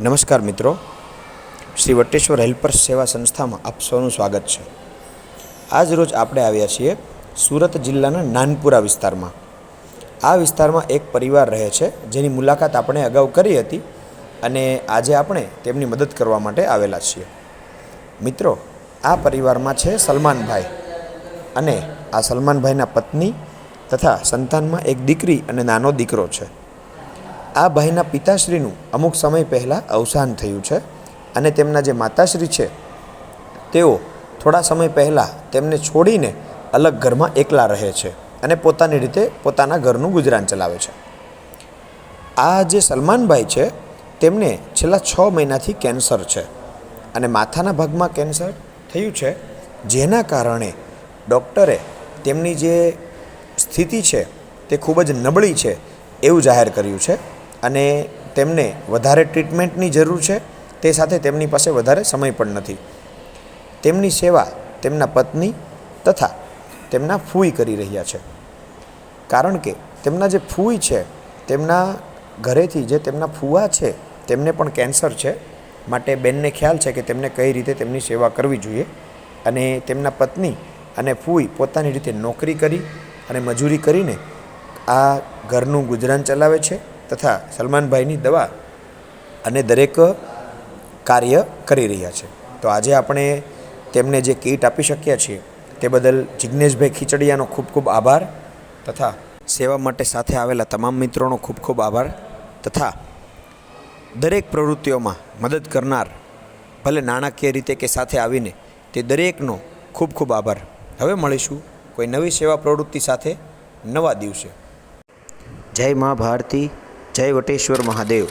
નમસ્કાર મિત્રો. શ્રી વટેશ્વર હેલ્પર્સ સેવા સંસ્થામાં આપ સૌનું સ્વાગત છે. આજ રોજ આપણે આવ્યા છીએ સુરત જિલ્લાના નાનપુરા વિસ્તારમાં. આ વિસ્તારમાં એક પરિવાર રહે છે, જેની મુલાકાત આપણે અગાઉ કરી હતી અને આજે આપણે તેમની મદદ કરવા માટે આવેલા છીએ. મિત્રો, આ પરિવારમાં છે સલમાનભાઈ અને આ સલમાનભાઈના પત્ની તથા સંતાનમાં એક દીકરી અને નાનો દીકરો છે. આ ભાઈના પિતાશ્રીનું અમુક સમય પહેલાં અવસાન થયું છે અને તેમના જે માતાશ્રી છે, તેઓ થોડા સમય પહેલાં તેમને છોડીને અલગ ઘરમાં એકલા રહે છે અને પોતાની રીતે પોતાના ઘરનું ગુજરાન ચલાવે છે. આ જે સલમાનભાઈ છે, તેમને છેલ્લા છ મહિનાથી કેન્સર છે અને માથાના ભાગમાં કેન્સર થયું છે, જેના કારણે ડૉક્ટરે તેમની જે સ્થિતિ છે, તે ખૂબ જ નબળી છે એવું જાહેર કર્યું છે. અને તેમને વધારે ટ્રીટમેન્ટની જરૂર છે, તે સાથે તેમની પાસે વધારે સમય પણ નથી. તેમની સેવા તેમના પત્ની તથા તેમના ફૂઈ કરી રહ્યા છે. કારણ કે તેમના જે ફૂઈ છે, તેમના ઘરેથી જે તેમના ફૂવા છે, તેમને પણ કેન્સર છે. માટે બેનને ખ્યાલ છે કે તેમને કઈ રીતે તેમની સેવા કરવી જોઈએ અને તેમના પત્ની અને ફૂઈ પોતાની રીતે નોકરી કરી અને મજૂરી કરીને આ ઘરનું ગુજરાન ચલાવે છે. તથા સલમાનભાઈની દવા અને દરેક કાર્ય કરી રહ્યા છે. તો આજે આપણે તેમને જે કીટ આપી શક્યા છીએ તે બદલ જિજ્ઞેશભાઈ ખીચડિયાનો ખૂબ ખૂબ આભાર તથા સેવા માટે સાથે આવેલા તમામ મિત્રોનો ખૂબ ખૂબ આભાર તથા દરેક પ્રવૃત્તિઓમાં મદદ કરનાર ભલે નાણાકીય રીતે કે સાથે આવીને તે દરેકનો ખૂબ ખૂબ આભાર. હવે મળીશું કોઈ નવી સેવા પ્રવૃત્તિ સાથે નવા દિવસે. જય મા ભારતી. જય વટેશ્વર મહાદેવ.